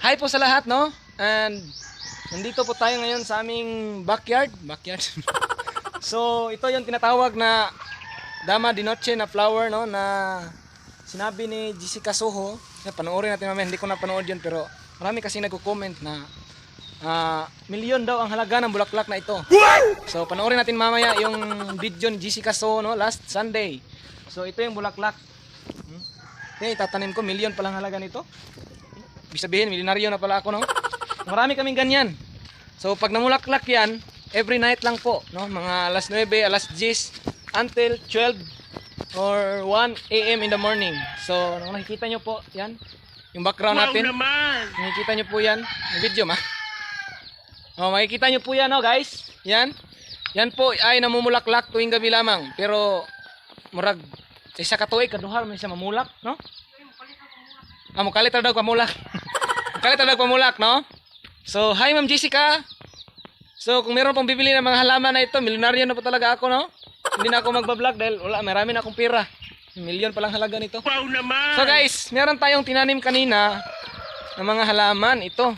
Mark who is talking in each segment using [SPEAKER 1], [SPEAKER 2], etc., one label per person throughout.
[SPEAKER 1] hi po sa lahat, no? And nandito po tayo ngayon sa aming backyard. Backyard. so, ito yung tinatawag na Dama di Noche na flower, no? Na sinabi ni Jessica Soho. Na panoorin natin mamaya. Hindi ko na panood yun, pero marami kasi nagko-comment na ah, milyon daw ang halaga ng bulaklak na ito. So, panoorin natin mamaya yung video ni Jessica Soho, no? Last Sunday. So, ito yung bulaklak. Hmm? Okay, tatanim ko. Milyon palang halaga nito. Ibig sabihin, milyonaryo na pala ako, no? Marami kaming ganyan. So, pag namulaklak yan, every night lang po, no? Mga alas 9, alas 10, until 12 or 1 a.m. in the morning. So, kung nakikita nyo po, yan. Yung background natin. Nakikita nyo po yan. Yung video, ma. Oh, makikita nyo po yan, no, guys? Yan. Yan po ay namumulaklak tuwing gabi lamang. Pero, murag, sa isa ka tuig, kaduhal man siya mamulak, no? Ah, mukalit na daw pamulak. Mukalit na daw pamulak, no? So, hi Ma'am Jessica. So, kung meron pong bibili ng mga halaman na ito, milyonaryo na po talaga ako, no? Hindi na ako magbablog dahil wala, marami na akong pira. Milyon palang halaga nito.
[SPEAKER 2] Wow naman!
[SPEAKER 1] So guys, meron tayong tinanim kanina ng mga halaman. Ito.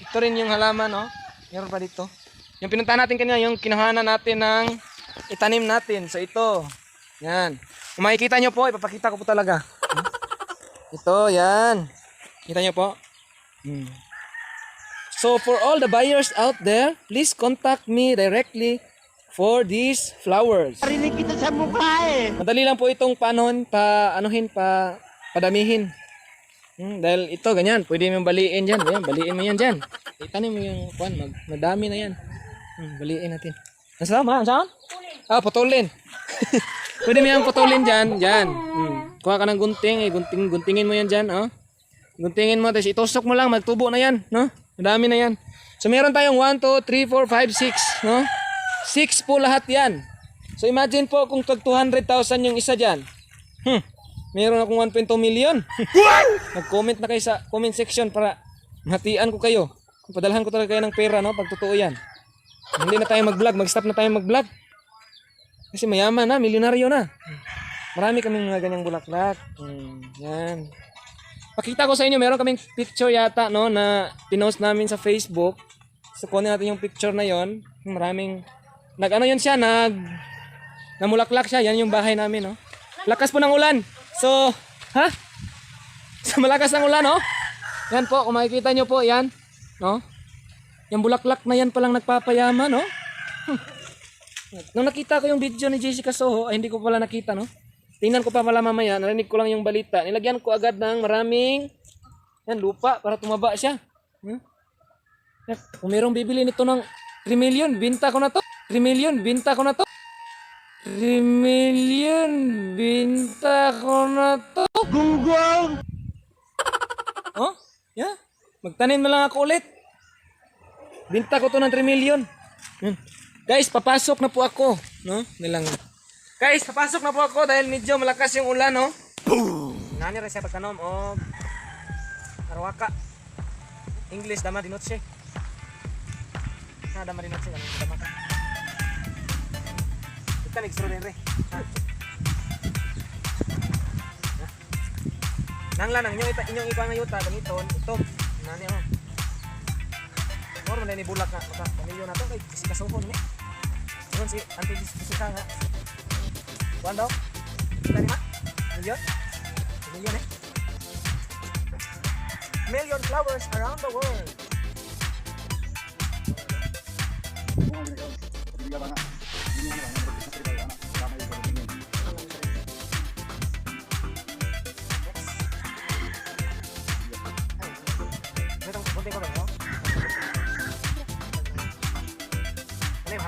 [SPEAKER 1] Ito rin yung halaman, no? Meron pa dito. Yung pinuntahan natin kanina, yung kinuhanan natin ng itanim natin. So ito. Yan. Kung makikita nyo po, ipapakita ko po talaga. Ito, yan. Kita nyo po? Hmm. So for all the buyers out there, please contact me directly for these flowers.
[SPEAKER 2] Parinig kita sa mukha eh!
[SPEAKER 1] Madali lang po itong panon, pa anuhin, pa padamihin. Hmm, dahil ito ganyan, pwede mo baliin diyan, ganyan, baliin mo yan diyan. Itanim mo yung kuan, mag madami na yan. Hmm, baliin natin. Nasaan ma? Saan? Ah, putulin. pwede mo yan putulin diyan, diyan. Hmm. Kuha ka ng gunting, eh, gunting, guntingin mo yan diyan, oh. Guntingin mo, tapos itusok mo lang, magtubo na yan, no? Madami na yan. So meron tayong 1, 2, 3, 4, 5, 6, no? 6 po lahat yan. So imagine po kung tag 200,000 yung isa dyan. Hmm. Meron akong 1.2 million. Mag-comment na kayo sa comment section para mahatian ko kayo. Padalhan ko talaga kayo ng pera, no? Pag totoo yan. Hindi na tayo mag-vlog. Mag-stop na tayo mag-vlog. Kasi mayaman na, milyonaryo na. Marami kaming mga ganyang bulaklak. Hmm, yan. Pakita ko sa inyo, meron kaming picture yata, no, na pinost namin sa Facebook. So, kunin natin yung picture na yon. Maraming, nag ano yun siya, nag, namulaklak siya. Yan yung bahay namin, no. Lakas po ng ulan. So, ha? Sa malakas ng ulan, no? Yan po, kung makikita nyo po, yan. No? Yung bulaklak na yan palang nagpapayaman, no? Hmm. Nung nakita ko yung video ni Jessica Soho, ay hindi ko pala nakita, no? Tingnan ko pa pala mamaya, narinig ko lang yung balita. Nilagyan ko agad ng maraming yan, lupa para tumaba siya. Hmm? Kung mayroong bibili nito ng 3 million, binta ko na to. 3 million, binta ko na to. 3 million, binta ko na to.
[SPEAKER 2] Gunggong!
[SPEAKER 1] Oh, yeah. Magtanim na lang ako ulit. Binta ko to ng 3 million. Yan. Guys, papasok na po ako. No? Nilang. Guys, papasok na po ako dahil medyo malakas yung ulan, no? Boom! Nani rin siya pagtanom o Arawaka. English, dama dinotse. Ah, dama dinotse. Dama, dama ka. Ito, nag-strawberry. Ah. Nang lanang inyong ipa inyong ipa nga yuta ganito ito nani oh. Moro man ni bulak maka pamilyo na to kay si kasuhon ni. Yun si anti disika nga. Kuan daw? Kita ni ma? Milyon? Milyon eh. Million flowers around the world.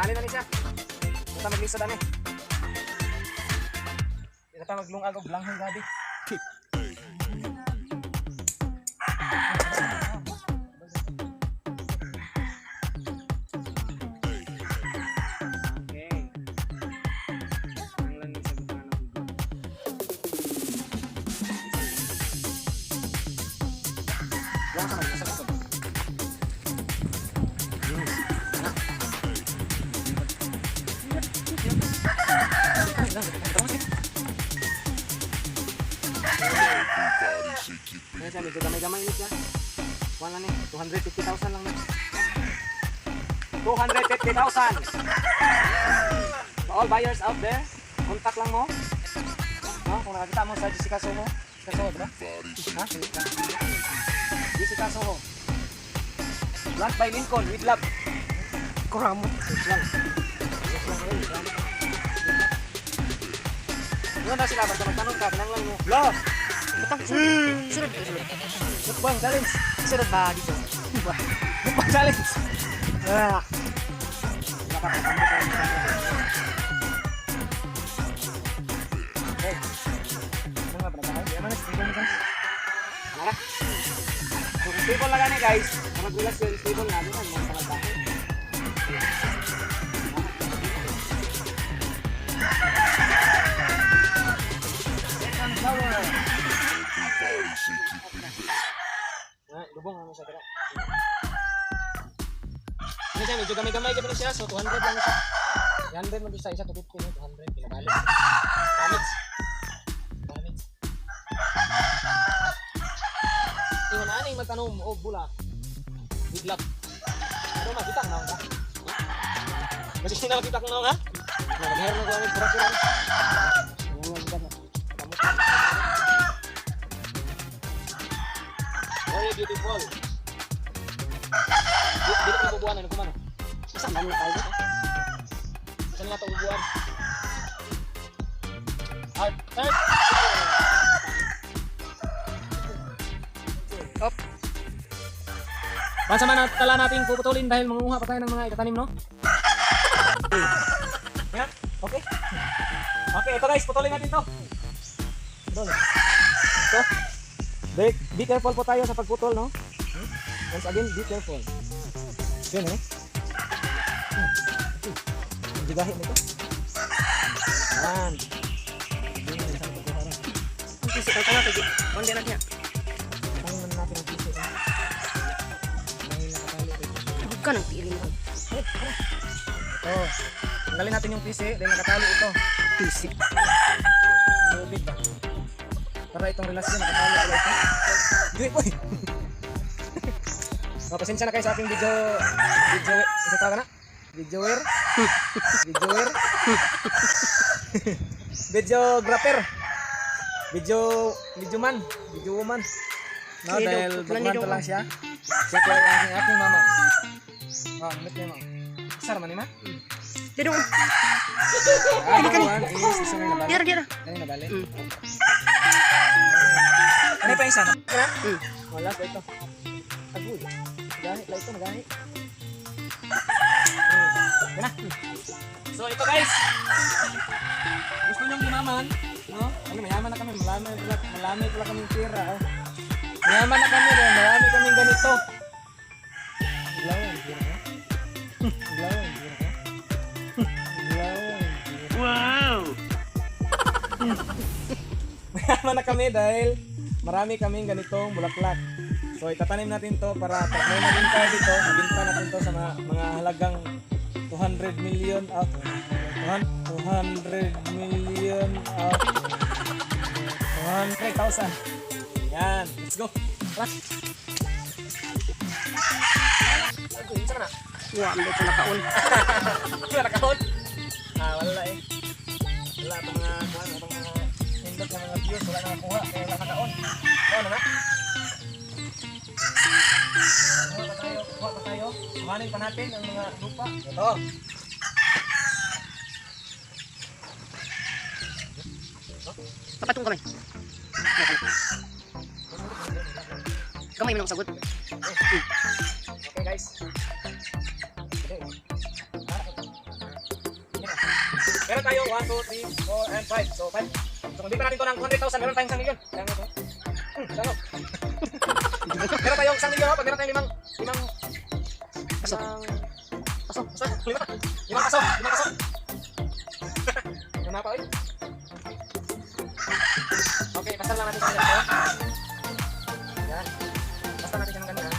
[SPEAKER 1] Halin na ni siya? Ito maglisa dami. Ito maglungag og langhang gabi. Ayan siya, medyo gamay-gamay ulit siya. Kuha lang eh. 250,000 lang na. 250,000! To all buyers out there, contact lang mo. No? Kung nakakita mo sa Jessica Soho. Jessica Soho, diba? Ha? Jessica Soho. Land by Lincoln with love.
[SPEAKER 2] Kuramot.
[SPEAKER 1] Lang. Lang, lang. Doon na sila, basta magtanong ka, pinanglang mo. Lo!
[SPEAKER 2] Butang, sunod. Sunod. Sunod.
[SPEAKER 1] Mukbang challenge!
[SPEAKER 2] Sunod ba dito?
[SPEAKER 1] Mukbang challenge!
[SPEAKER 2] Ah.
[SPEAKER 1] Okay. Ano nga, panagkakas? Yan na, stable mo ka. Nara. So, kung stable lang gani guys, kapag relasyon, stable na, Ano sa kira. Ano siya, medyo gamay-gamay pa siya, so 200 lang siya. 300 man siya, isa 250 no, 200, pinabalik. Damage. Damage. Ingon na aning magtanong o bula. Good luck. Pero makita na ako. Kasi sino makita ko na ha? Nag-hair na ko ang pura-pura. Very beautiful. Di, di ko bubuan ano kumano.
[SPEAKER 2] Isang dami na tayo.
[SPEAKER 1] Saan nga ito bubuan?
[SPEAKER 2] Up.
[SPEAKER 1] Pansa man at tala natin puputulin dahil mangunguha pa tayo ng mga itatanim, no? Yan, okay. Okay, ito guys, putulin natin to. Putol. Ito. Be, careful po tayo sa pagputol, no? Once again, be careful. Yan, eh. Ang bigahin nito. Yan.
[SPEAKER 2] Ang piso ko na tayo. Konti na siya.
[SPEAKER 1] Ang man natin ang piso.
[SPEAKER 2] Huwag ka ng piling ko.
[SPEAKER 1] Ito. Tanggalin natin yung PC dahil nakatali ito.
[SPEAKER 2] Pisi.
[SPEAKER 1] Lubid ba? Para itong relasyon nakatali ito. Joy, boy! oh, pasensya na kayo sa aking video... Video... Isa tawag na? Videoer? Videoer? Videographer? Video... Video man? Video woman? No,
[SPEAKER 2] Nido,
[SPEAKER 1] dahil baguhan pa lang siya. Siya ay aking, aking mama. Oh, namit niya mama. Isar man ni ma?
[SPEAKER 2] Dito.
[SPEAKER 1] Ah, number one is isa na nabali. Ano yung pa isa? Wala?
[SPEAKER 2] Mm.
[SPEAKER 1] Wala pa ito. Agoy. Magahit lang ito, magahit. Hmm. Yan na. So ito guys. Gusto nyo yumaman? No? Ano, mayaman na kami. Malami pala, malami pala kaming pira. Oh. Mayaman na kami rin. Marami kaming ganito. Ilawan, pira ko. Ilawan, pira ko. Ilawan, pira ko.
[SPEAKER 2] Wow!
[SPEAKER 1] Mayaman na kami dahil marami kaming ganitong bulaklak. So itatanim natin to para pag may naging tayo dito, mabinta natin to sa mga, mga halagang 200 million out. 200 million out. 200,000. Yan. Let's go. Tara.
[SPEAKER 2] Wow, ang dito nakaon.
[SPEAKER 1] Wala nakahon. Ah, wala eh. Wala mga, itong mga hindot ng mga views, wala nakakuha, kaya wala nakaon. Ano na? Kuha pa kuha pa tayo. Kuhanin pa natin ang mga lupa. Ito.
[SPEAKER 2] Papatong kamay. Kamay mo nang sagot.
[SPEAKER 1] Okay guys. Meron tayo 1, 2, 3, 4, and 5. So 5. So kung di pa natin ito ng 200,000, meron tayong 1 milyon. Mo ito. Hmm, ano? meron tayong 1 milyon. Pag meron tayong limang, limang,
[SPEAKER 2] Pasok.
[SPEAKER 1] limang, pasok, pasok, lima, limang pasok, limang pasok. Ano na pa ulit? Okay, pasal lang natin sa ganito. Yan. Basta natin siya ng ganito.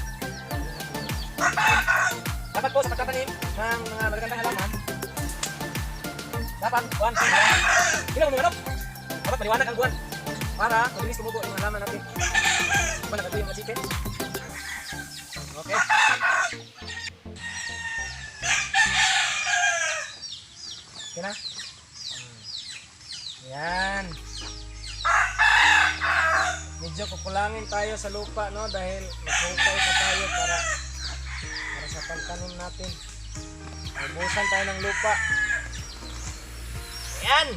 [SPEAKER 1] Dapat po sa pagtatanim ng mga magagandang halaman, dapat buwan sa buwan. Hindi mo manok. Dapat maliwanag ang buwan para mabilis tumubo yung halaman natin. Kung nakatuyo yung mga. Okay. Okay na? Hmm. Yan. Medyo kukulangin tayo sa lupa no dahil maghukay pa tayo para para sa pagtanim natin. Ubusan tayo ng lupa. Yan!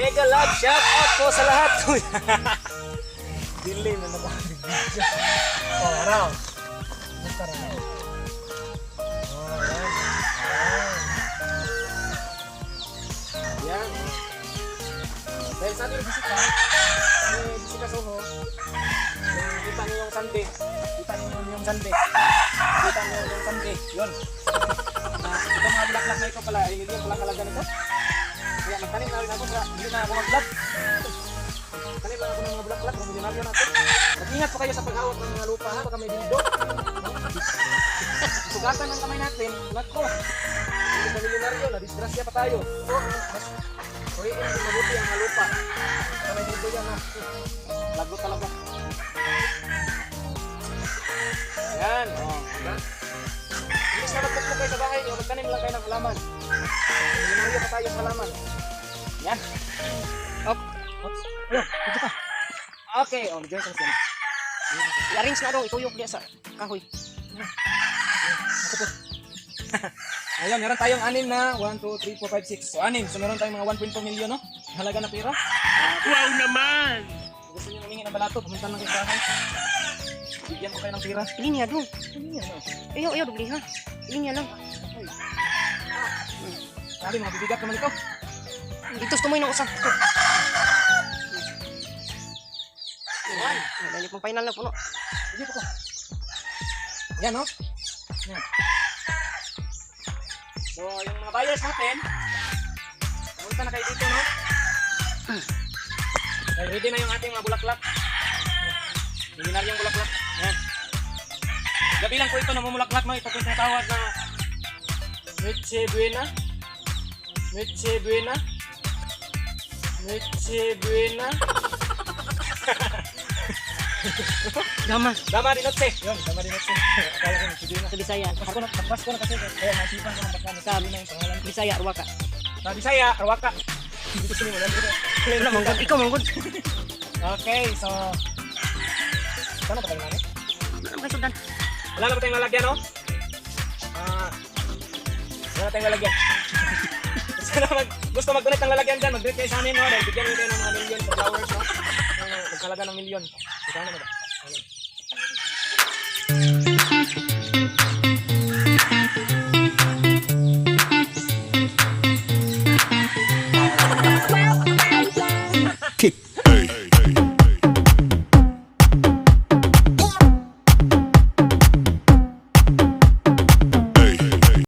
[SPEAKER 1] Mega love shout out po sa lahat. Dili na nakabig-video. Oh, araw. Basta. Oh, yan. Yan. Dahil sa ating bisita, eh, bisita Soho, yung kita niyo yung Sunday, kita niyo yung Sunday, kita niyo yung Sunday, yun. Ah, ito mga bulaklak na ito pala, hindi yung bulaklak ganito. Kaya magtanim na rin ako, kaya hindi na ako lang ako. Mag-ingat po kayo sa paghawak ng mga lupa, ha? Baka may dildo. Sugatan ng kamay natin, nako. Hindi sa milyonaryo, na-disgrasya pa tayo. So, mas Kuya, hindi mabuti ang mga lupa. Baka may dildo yan, ha? Lago talaga. Yan, oh, diba? Imbis na magpukpuk kayo sa bahay niyo, magtanim lang kayo ng halaman. Milyonaryo pa tayo sa halaman. Yan.
[SPEAKER 2] Op.
[SPEAKER 1] Ka. Okay, oh, diyan ka sila.
[SPEAKER 2] I-arrange na daw, ituyok diya sa kahoy.
[SPEAKER 1] Ako. Ayun, meron tayong anim na 1, 2, 3, 4, 5, 6. So, anim. So, meron tayong mga 1.2 million, no? Halaga na pera.
[SPEAKER 3] Wow naman!
[SPEAKER 1] Gusto nyo humingi ng balato, pumunta lang kayo sa akin. Bigyan ko kayo ng pera.
[SPEAKER 2] Ilinya doon.
[SPEAKER 1] Yan, no?
[SPEAKER 2] Ayaw, ayaw, dubli ha. Ilinya lang.
[SPEAKER 1] Sabi, mga bibigat naman ito.
[SPEAKER 2] Dito sa tumoy ng usap.
[SPEAKER 1] Yan.
[SPEAKER 2] Dali pang final na puno.
[SPEAKER 1] Dito ko. Yan, no? Yan. So, yung mga buyers natin, pumunta na kayo dito, no? Okay, ready na yung ating mga bulaklak. Ordinaryong bulaklak. Yan. Gabi lang po ito na mumulaklak, no? Ito po yung tinatawag na Meche Buena. Meche Buena. Meche Buena.
[SPEAKER 2] Gama.
[SPEAKER 1] Dama di noche. Yun, dama di noche. Kaya ko, sige na.
[SPEAKER 2] Sa Bisaya.
[SPEAKER 1] Ako na, nagpas ko na kasi. Kaya nasipan ko ng baka ni Sabi na yung pangalan.
[SPEAKER 2] Bisaya, Arwaka.
[SPEAKER 1] Sa Bisaya, Arwaka. Dito sini mo lang.
[SPEAKER 2] Wala, manggod. Ikaw, manggod.
[SPEAKER 1] Okay, so... Saan na pa tayo namin?
[SPEAKER 2] Ano kayo sundan?
[SPEAKER 1] Wala na ba tayong lalagyan, no? Ah... wala na tayong lalagyan. gusto mag, gusto mag-donate ng lalagyan dyan, mag-donate kayo sa amin, no? Dahil bigyan kayo ng mga million for flowers, no? Magkalaga ng million. Magkano na ba? Ano?